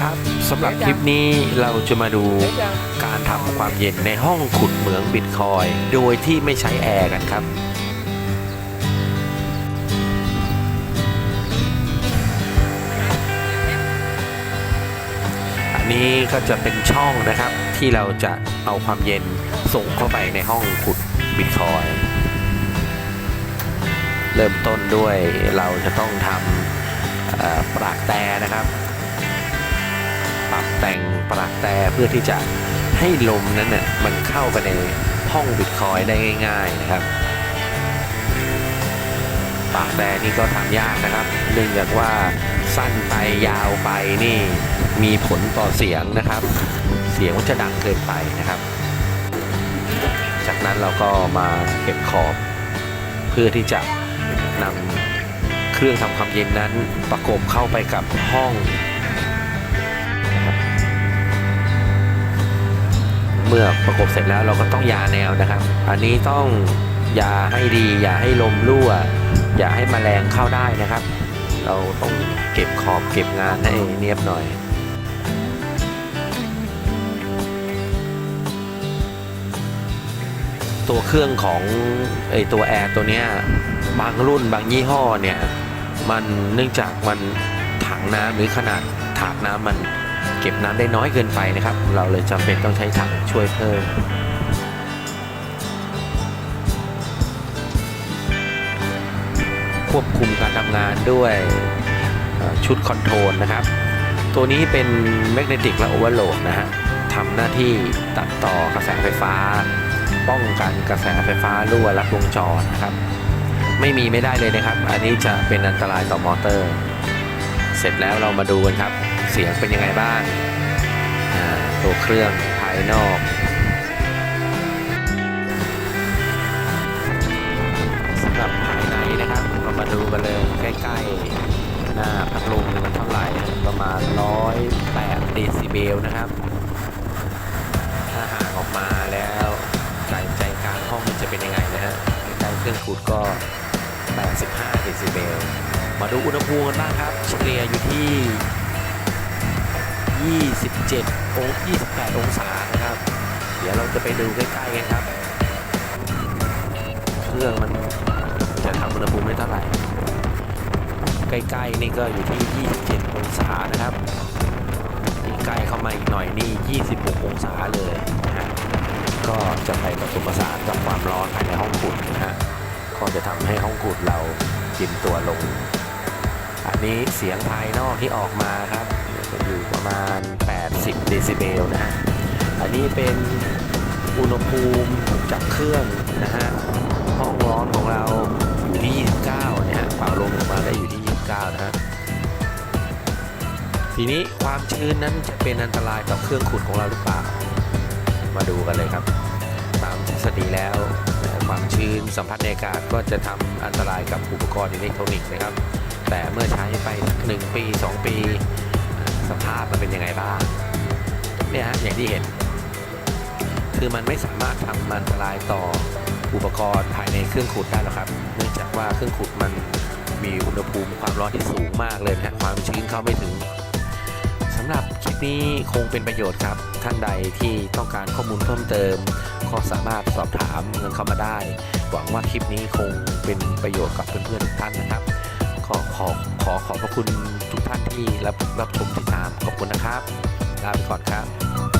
ครับสำหรับคลิปนี้เราจะมาดูการทำความเย็นในห้องขุดเหมืองบิตคอย โดยที่ไม่ใช้แอร์กันครับอันนี้ก็จะเป็นช่องนะครับที่เราจะเอาความเย็นส่งเข้าไปในห้องขุดบิตคอยเริ่มต้นด้วยเราจะต้องทำปรากแต่นะครับ รับแต่งปรากแต่เพื่อที่จะให้ลมนั้นน่ะมันเข้าไปในห้องบิตคอยได้ง่าย ๆนะครับปากแต่นี่ก็ทำยากนะครับ เนื่องจากว่าสั้นไปยาวไปนี่มีผลต่อเสียงนะครับ เสียงมันจะดังเกินไปนะครับ จากนั้นเราก็มาเก็บขอบ เพื่อที่จะนำเครื่องทำความเย็นนั้นประกบเข้าไปกับห้อง เมื่อประกบเสร็จแล้วเราก็ต้องยาแนวนะครับ อันนี้ต้องยาให้ดี อย่าให้ลมรั่ว อย่าให้แมลงเข้าได้นะครับ เราต้องเก็บขอบเก็บงานให้เนียบหน่อยตัวเครื่องของไอตัวแอร์ตัวเนี้ยบางรุ่นบางยี่ห้อเนี่ย มันเนื่องจากมันถังน้ำหรือขนาดถาดน้ำมัน เก็บน้ำได้น้อยเกินไปนะครับ เราเลยจำเป็นต้องใช้ถังช่วยเพิ่มควบคุมการทำงานด้วยชุดคอนโทรลนะครับ ตัวนี้เป็นแมกเนติกและโอเวอร์โหลดนะฮะทำหน้าที่ตัดต่อกระแสไฟฟ้า ป้องกันกระแสไฟฟ้ารั่วลัดวงจรนะครับ ไม่มีไม่ได้เลยนะครับ อันนี้จะเป็นอันตรายต่อมอเตอร์ เสร็จแล้วเรามาดูกันครับ สียงเป็นยังไงบ้างตัวเครื่องภายนอกสำหรับภายในนะครับเรามาดูกันเลยใกล้ๆ หน้าพัดลมมันเท่าไหร่ประมาณ 108เดซิเบลนะครับ ถ้าห่างออกมาแล้วใจใจกลางห้องมันจะเป็นยังไงนะฮะใกล้เครื่องขุดก็ 85เดซิเบลมาดูอุณหภูมิกันบ้างครับเฉลี่ยอยู่ที่ 27องศ28 องศานะครับ เดี๋ยวเราจะไปดูใกล้ๆกันครับ เครื่องมันจะทำอุณหภูมิได้เท่าไหร่ ใกล้ๆนี่ก็อยู่ที่ 27 องศานะครับที่ใกล้เข้ามาอีกหน่อยนี่ 26 องศาเลยนะฮะ ก็จะไปผสมผสานกับความร้อนภายในห้องขุดนะฮะ ก็จะทำให้ห้องขุดเรากินตัวลง อันนี้เสียงภายนอกที่ออกมาครับ จะอยู่ประมาณ 80 เดซิเบลนะฮะ อันนี้เป็นอุณหภูมิจากเครื่องนะฮะ ห้องร้อนของเราอยู่ที่ 29 นะฮะเป่าลมออกมาได้อยู่ที่ 29 นะฮะ ทีนี้ความชื้นนั้นจะเป็นอันตรายต่อเครื่องขุดของเราหรือเปล่า มาดูกันเลยครับ ตามทฤษฎีแล้วเอ่อความชื้นสัมผัสในอากาศก็จะทำอันตรายกับอุปกรณ์อิเล็กทรอนิกส์นะครับ แต่เมื่อใช้ไปหนึ่งปี 2 ปี สภาพมันเป็นยังไงบ้างเนี่ยฮะอย่างที่เห็น คือมันไม่สามารถทำอันตรายต่ออุปกรณ์ภายในเครื่องขุดได้หรอกครับ เนื่องจากว่าเครื่องขุดมันมีอุณหภูมิความร้อนที่สูงมากเลยนะฮะความชื้นเข้าไม่ถึงสำหรับคลิปนี้คงเป็นประโยชน์ครับ ท่านใดที่ต้องการข้อมูลเพิ่มเติม ก็สามารถสอบถามเงินเข้ามาได้ หวังว่าคลิปนี้คงเป็นประโยชน์กับเพื่อนๆทุกท่านนะครับ ขอขอขอขอบพระคุณทุกท่านที่รับรับชมติดตามขอบคุณนะครับลาไปก่อนครับ